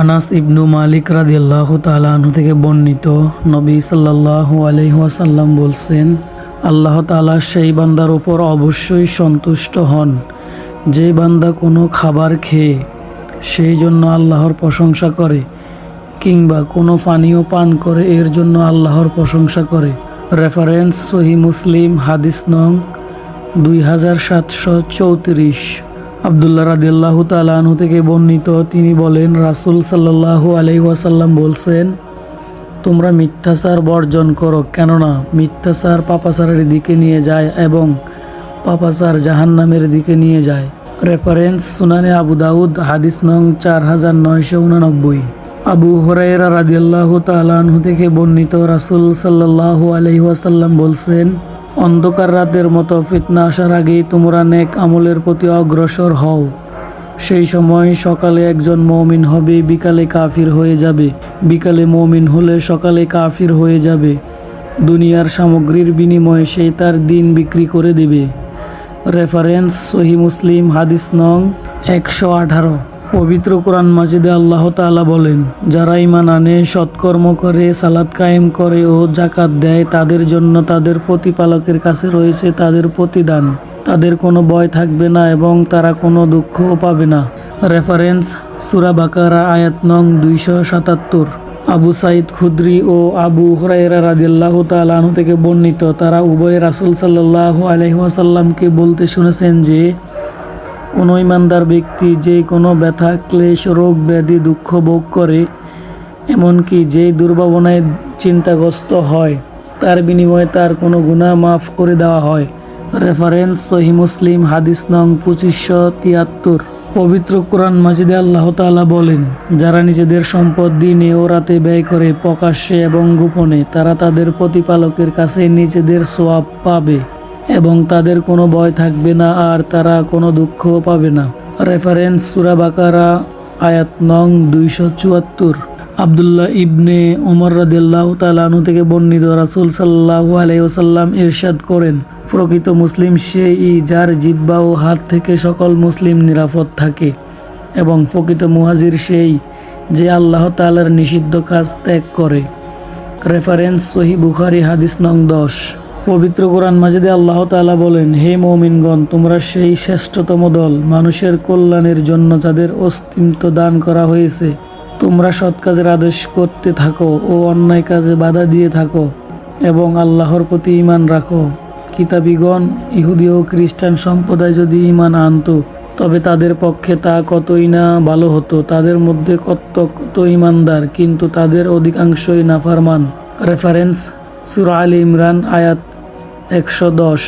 আনাস ইবনু মালিক রাদিয়াল্লাহ তালাহু থেকে বর্ণিত নবী সাল্লাল্লাহু আলাইহি বলছেন, আল্লাহ তাআলা সেই বান্দার ওপর অবশ্যই সন্তুষ্ট হন। যে বান্দা কোনো খাবার খেয়ে সেই জন্য আল্লাহর প্রশংসা করে কিংবা কোনো পানীয় পান করে এর জন্য আল্লাহর প্রশংসা করে। রেফারেন্স সহি মুসলিম হাদিস নং দুই হাজার সাতশো চৌত্রিশ। আবদুল্লাহ রাদিল্লাহ তালাহু থেকে বর্ণিত তিনি বলেন, রাসুল সাল্লাল্লাহু আলাই ওয়াসাল্লাম বলছেন, তোমরা মিথ্যাচার বর্জন করো, কেননা মিথ্যাচার পাপাচারের দিকে নিয়ে যায় এবং পাপাচার জাহান্নামের দিকে নিয়ে যায়। রেফারেন্স সুনানে আবু দাউদ, হাদিস নং চার হাজার নয়শো উনানব্বই। আবু হরাইরা রাদিয়াল্লাহু তালাহু থেকে বর্ণিত রাসুল সাল্লাল্লাহু আলাইহি ওয়াসাল্লাম বলছেন অন্ধকার রাতের মতো ফিতনা আসার আগেই তোমরা নেক আমলের প্রতি অগ্রসর হও। সেই সময় সকালে একজন মমিন হবে, বিকালে কাফির হয়ে যাবে। বিকালে মমিন হলে সকালে কাফির হয়ে যাবে। দুনিয়ার সামগ্রীর বিনিময়ে সে তার দিন বিক্রি করে দেবে। রেফারেন্স সহি মুসলিম, হাদিস নং একশো আঠারো। পবিত্র কোরআন মাজিদে আল্লাহ তাআলা বলেন, যারা ইমান আনে, সৎকর্ম করে সালাদ কায়েম করে ও জাকাত দেয়, তাদের জন্য তাদের প্রতিপালকের কাছে রয়েছে তাদের প্রতিদান। তাদের কোনো ভয় থাকবে না এবং তারা কোনো দুঃখও পাবে না। রেফারেন্স, সুরা বাকারা, আয়াত নং দুইশো সাতাত্তর। আবু সাইদ খুদ্রি ও আবু হরাইরা রাদিল্লাহ তালাহ থেকে বর্ণিত, তারা উভয় রাসুল সাল্লাহ আলহিহাসাল্লামকে বলতে শুনেছেন যে কোনো ইমানদার ব্যক্তি যে কোনো ব্যথা, ক্লেশ, রোগ, ব্যাধি, দুঃখ ভোগ করে, এমনকি যেই দুর্ভাবনায় চিন্তাগ্রস্ত হয়, তার বিনিময়ে তার কোনো গুনাহ মাফ করে দেওয়া হয়। রেফারেন্স সহি মুসলিম, হাদিস নং পঁচিশশো তিয়াত্তর। পবিত্র কোরআন মাজিদে আল্লাহ তাআলা বলেন, যারা নিজেদের সম্পদ দিনে ও রাতে ব্যয় করে প্রকাশ্যে এবং গোপনে, তারা তাদের প্রতিপালকের কাছে নিজেদের সোয়াব পাবে। এবং তাদের কোনো ভয় থাকবে না আর তারা কোনো দুঃখও পাবে না। রেফারেন্স সুরা বাকারা, আয়াত নং দুইশো চুয়াত্তর। আবদুল্লাহ ইবনে ওমর রাদিল্লাহ তালানু থেকে বর্ণিত রাসুল সাল্লাহ আলাইসাল্লাম ইরশাদ করেন, প্রকৃত মুসলিম সেই যার জিব্বা ও হাত থেকে সকল মুসলিম নিরাপদ থাকে এবং প্রকৃত মুহাজির সেই যে আল্লাহ তালার নিষিদ্ধ কাজ ত্যাগ করে। রেফারেন্স সহি বুখারি, হাদিস নং দশ। পবিত্র কোরআন মাজিদে আল্লাহ তালা বলেন, হে মৌমিনগণ, তোমরা সেই শ্রেষ্ঠতম দল, মানুষের কল্যাণের জন্য যাদের অস্তিত্ব দান করা হয়েছে। তোমরা সৎ কাজের আদেশ করতে থাকো ও অন্যায় কাজে বাধা দিয়ে থাকো এবং আল্লাহর প্রতি ইমান রাখো। কিতাবিগণ, ইহুদি ও খ্রিস্টান সম্প্রদায় যদি ইমান আনতো, তবে তাদের পক্ষে তা কতই না ভালো হতো। তাদের মধ্যে কত কত ইমানদার কিন্তু তাদের অধিকাংশই নাফারমান। রেফারেন্স, সুরা আলী ইমরান, আয়াত একশো দশ।